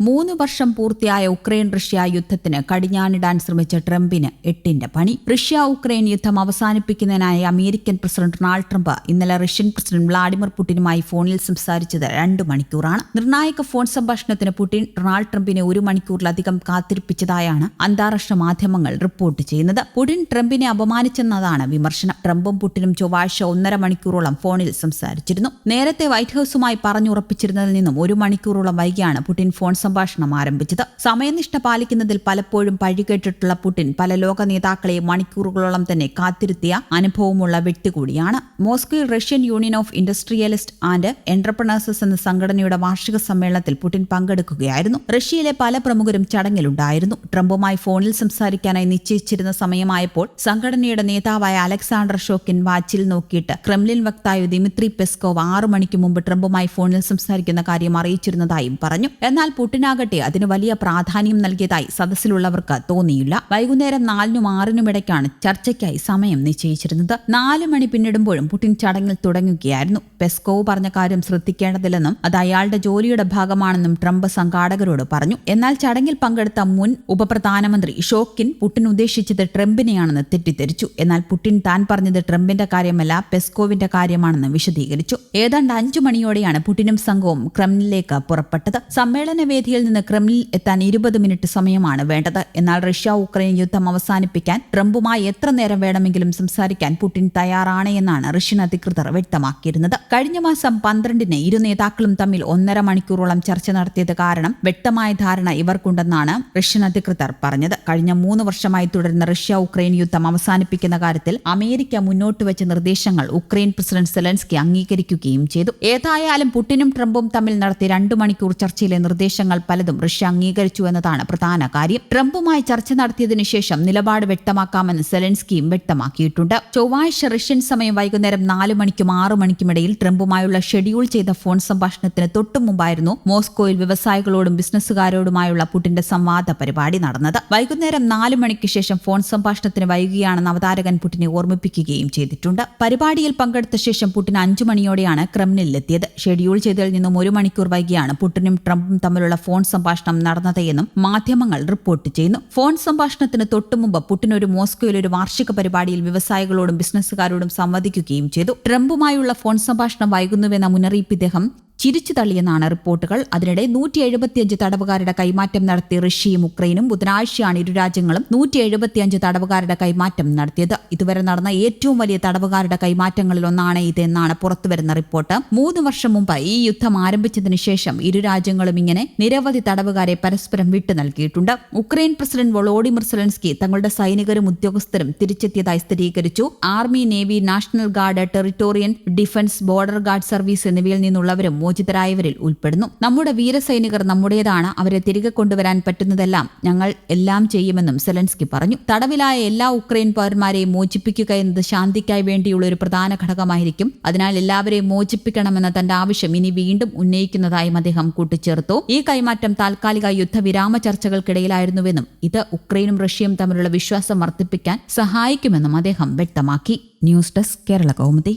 മൂന്ന് വർഷം പൂർത്തിയായ ഉക്രൈൻ റഷ്യ യുദ്ധത്തിന് കടിഞ്ഞാണിടാൻ ശ്രമിച്ച ട്രംപിന് എട്ടിന്റെ പണി. റഷ്യ ഉക്രൈൻ യുദ്ധം അവസാനിപ്പിക്കുന്നതിനായി അമേരിക്കൻ പ്രസിഡന്റ് ഡൊണാൾഡ് ട്രംപ് ഇന്നലെ റഷ്യൻ പ്രസിഡന്റ് വ്ളാഡിമിർ പുടിനുമായി ഫോണിൽ സംസാരിച്ചത് രണ്ടു മണിക്കൂറാണ്. നിർണായക ഫോൺ സംഭാഷണത്തിന് പുടിൻ ഡൊണാൾഡ് ട്രംപിനെ ഒരു മണിക്കൂറിലധികം കാത്തിരിപ്പിച്ചതായാണ് അന്താരാഷ്ട്ര മാധ്യമങ്ങൾ റിപ്പോർട്ട് ചെയ്യുന്നത്. പുടിൻ ട്രംപിനെ അപമാനിച്ചെന്നതാണ് വിമർശനം. ട്രംപും പുടിനും ചൊവ്വാഴ്ച ഒന്നര മണിക്കൂറോളം ഫോണിൽ സംസാരിച്ചിരുന്നു. നേരത്തെ വൈറ്റ് ഹൌസുമായി പറഞ്ഞുറപ്പിച്ചിരുന്നതിൽ നിന്നും ഒരു മണിക്കൂറോളം വൈകിയാണ് പുടിൻ ഫോൺ സംഭാഷണം ആരംഭിച്ചത്. സമയനിഷ്ഠ പാലിക്കുന്നതിൽ പലപ്പോഴും പഴികേട്ടിട്ടുള്ള പുടിൻ പല ലോക നേതാക്കളെ മണിക്കൂറുകളോളം തന്നെ കാത്തിരുത്തിയ അനുഭവമുള്ള വ്യക്തി കൂടിയാണ്. മോസ്കോയിൽ Russian Union of Industrialists and Entrepreneurs എന്ന സംഘടനയുടെ വാർഷിക സമ്മേളനത്തിൽ പുടിൻ പങ്കെടുക്കുകയായിരുന്നു. റഷ്യയിലെ പല പ്രമുഖരും ചടങ്ങിലുണ്ടായിരുന്നു. ട്രംപുമായി ഫോണിൽ സംസാരിക്കാനായി നിശ്ചയിച്ചിരുന്ന സമയമായപ്പോൾ സംഘടനയുടെ നേതാവായ അലക്സാണ്ടർ ഷോക്കിൻ വാച്ചിൽ നോക്കിയിട്ട് ക്രെംലിൻ വക്താവ് ദിമിത്രി പെസ്കോവ് ആറു മണിക്ക് മുമ്പ് ട്രംപുമായി ഫോണിൽ സംസാരിക്കുന്ന കാര്യം അറിയിച്ചിരുന്നതായും പറഞ്ഞു. എന്നാൽ പുടിനാകട്ടെ അതിന് വലിയ പ്രാധാന്യം നൽകിയതായി സദസ്സിലുള്ളവർക്ക് തോന്നിയില്ല. വൈകുന്നേരം നാലിനും ആറിനും ഇടയ്ക്കാണ് ചർച്ചയ്ക്കായി സമയം നിശ്ചയിച്ചിരുന്നത്. നാല് മണി പിന്നിടുമ്പോഴും പുടിൻ ചടങ്ങിൽ തുടങ്ങുകയായിരുന്നു. പെസ്കോവ് പറഞ്ഞ കാര്യം ശ്രദ്ധിക്കേണ്ടതില്ലെന്നും അത് അയാളുടെ ജോലിയുടെ ഭാഗമാണെന്നും ട്രംപ് സംഘാടകരോട് പറഞ്ഞു. എന്നാൽ ചടങ്ങിൽ പങ്കെടുത്ത മുൻ ഉപപ്രധാനമന്ത്രി ഷോക്കിൻ പുടിൻ ഉദ്ദേശിച്ചത് ട്രംപിനെയാണെന്ന് തെറ്റിദ്ധരിച്ചു. എന്നാൽ പുടിൻ താൻ പറഞ്ഞത് ട്രംപിന്റെ കാര്യമല്ല പെസ്കോവിന്റെ കാര്യമാണെന്ന് വിശദീകരിച്ചു. ഏതാണ്ട് അഞ്ചു മണിയോടെയാണ് പുടിനും സംഘവും ക്രെംലിനിലേക്ക് പുറപ്പെട്ടത്. സമ്മേളന വേദിയിൽ നിന്ന് ക്രെംലിൽ എത്താൻ ഇരുപത് മിനിറ്റ് സമയമാണ് വേണ്ടത്. എന്നാൽ റഷ്യ ഉക്രൈൻ യുദ്ധം അവസാനിപ്പിക്കാൻ ട്രംപുമായി എത്ര നേരം വേണമെങ്കിലും സംസാരിക്കാൻ പുടിൻ തയ്യാറാണ് എന്നാണ് റഷ്യൻ അധികൃതർ വ്യക്തമാക്കിയിരുന്നത്. കഴിഞ്ഞ മാസം പന്ത്രണ്ടിന് ഇരു നേതാക്കളും തമ്മിൽ ഒന്നര മണിക്കൂറോളം ചർച്ച നടത്തിയത് കാരണം വ്യക്തമായ ധാരണ ഇവർക്കുണ്ടെന്നാണ് റഷ്യൻ അധികൃതർ പറഞ്ഞത്. കഴിഞ്ഞ മൂന്ന് വർഷമായി തുടരുന്ന റഷ്യ ഉക്രൈൻ യുദ്ധം അവസാനിപ്പിക്കുന്ന കാര്യത്തിൽ അമേരിക്ക മുന്നോട്ട് വെച്ച നിർദ്ദേശങ്ങൾ ഉക്രൈൻ പ്രസിഡന്റ് സെലൻസ്കി അംഗീകരിക്കുകയും ചെയ്തു. ഏതായാലും പുടിനും ട്രംപും തമ്മിൽ നടത്തിയ രണ്ടു മണിക്കൂർ ചർച്ചയിലെ നിർദ്ദേശങ്ങൾ പലതും റഷ്യ അംഗീകരിച്ചു എന്നതാണ് പ്രധാന കാര്യം. ട്രംപുമായി ചർച്ച നടത്തിയതിനു ശേഷം നിലപാട് വ്യക്തമാക്കാമെന്ന് സെലൻസ്കിയും വ്യക്തമാക്കിയിട്ടുണ്ട്. ചൊവ്വാഴ്ച റഷ്യൻ സമയം വൈകുന്നേരം നാല് മണിക്കും ആറു മണിക്കുമിടയിൽ ട്രംപുമായുള്ള ഷെഡ്യൂൾ ചെയ്ത ഫോൺ സംഭാഷണത്തിന് തൊട്ടു മുമ്പായിരുന്നു മോസ്കോയിൽ വ്യവസായികളോടും ബിസിനസ്സുകാരോടുമായുള്ള പുടിന്റെ സംവാദ പരിപാടി നടന്നത്. വൈകുന്നേരം നാല് മണിക്ക് ശേഷം ഫോൺ സംഭാഷണത്തിന് വൈകുകയാണെന്ന് അവതാരകൻ പുടിനെ ഓർമ്മിപ്പിക്കുകയും ചെയ്തിട്ടുണ്ട്. പരിപാടിയിൽ പങ്കെടുത്ത ശേഷം പുടിൻ അഞ്ചു മണിയോടെയാണ് ക്രെംലിനിലെത്തിയത് ഷെഡ്യൂൾ ചെയ്തതിൽ നിന്നും ഒരു മണിക്കൂർ വൈകിയാണ് പുടിനും ട്രംപും തമ്മിലുള്ള ഫോൺ സംഭാഷണം നടന്നതെന്നും മാധ്യമങ്ങൾ റിപ്പോർട്ട് ചെയ്യുന്നു. ഫോൺ സംഭാഷണത്തിന് തൊട്ടുമുമ്പ് പുടിൻ ഒരു മോസ്കോയിൽ ഒരു വാർഷിക പരിപാടിയിൽ വ്യവസായികളോടും ബിസിനസ്സുകാരോടും സംവദിക്കുകയും ചെയ്തു. ട്രംപുമായുള്ള ഫോൺ സംഭാഷണം വൈകുന്നുവെന്ന മുന്നറിയിപ്പ് ഇദ്ദേഹം ചിരിച്ചു തള്ളിയെന്നാണ് റിപ്പോർട്ടുകൾ. അതിനിടെ നൂറ്റി എഴുപത്തിയഞ്ച് തടവുകാരുടെ കൈമാറ്റം നടത്തി റഷ്യയും ഉക്രൈനും ബുധനാഴ്ചയാണ് ഇരു രാജ്യങ്ങളും നൂറ്റി എഴുപത്തിയഞ്ച് തടവുകാരുടെ കൈമാറ്റം നടത്തിയത്. ഇതുവരെ നടന്ന ഏറ്റവും വലിയ തടവുകാരുടെ കൈമാറ്റങ്ങളിൽ ഒന്നാണ് ഇതെന്നാണ് പുറത്തുവരുന്ന റിപ്പോർട്ട്. മൂന്ന് വർഷം മുമ്പ് ഈ യുദ്ധം ആരംഭിച്ചതിന് ശേഷം ഇരു രാജ്യങ്ങളും ഇങ്ങനെ നിരവധി തടവുകാരെ പരസ്പരം വിട്ടു നൽകിയിട്ടുണ്ട്. ഉക്രൈൻ പ്രസിഡന്റ് വൊളോഡിമിർ സെലൻസ്കി തങ്ങളുടെ സൈനികരും ഉദ്യോഗസ്ഥരും തിരിച്ചെത്തിയതായി സ്ഥിരീകരിച്ചു. Army navy national guard territorial defence border guard service എന്നിവയിൽ നിന്നുള്ളവരും മോചിതരായവരിൽ ഉൾപ്പെടുന്നു. നമ്മുടെ വീരസൈനികർ നമ്മുടേതാണ് അവരെ തിരികെ കൊണ്ടുവരാൻ പറ്റുന്നതെല്ലാം ഞങ്ങൾ എല്ലാം ചെയ്യുമെന്നും സെലൻസ്കി പറഞ്ഞു. തടവിലായ എല്ലാ ഉക്രൈൻ പൗരന്മാരെയും മോചിപ്പിക്കുക എന്നത് ശാന്തിക്കായി വേണ്ടിയുള്ള ഒരു പ്രധാന ഘടകമായിരിക്കും. അതിനാൽ എല്ലാവരെയും മോചിപ്പിക്കണമെന്ന തന്റെ ആവശ്യം ഇനി വീണ്ടും ഉന്നയിക്കുന്നതായും അദ്ദേഹം കൂട്ടിച്ചേർത്തു. ഈ കൈമാറ്റം താൽക്കാലിക യുദ്ധവിരാമ ചർച്ചകൾക്കിടയിലായിരുന്നുവെന്നും ഇത് ഉക്രൈനും റഷ്യയും തമ്മിലുള്ള വിശ്വാസം വർദ്ധിപ്പിക്കാൻ സഹായിക്കുമെന്നും അദ്ദേഹം വ്യക്തമാക്കി. News desk Kerala Kaumudi.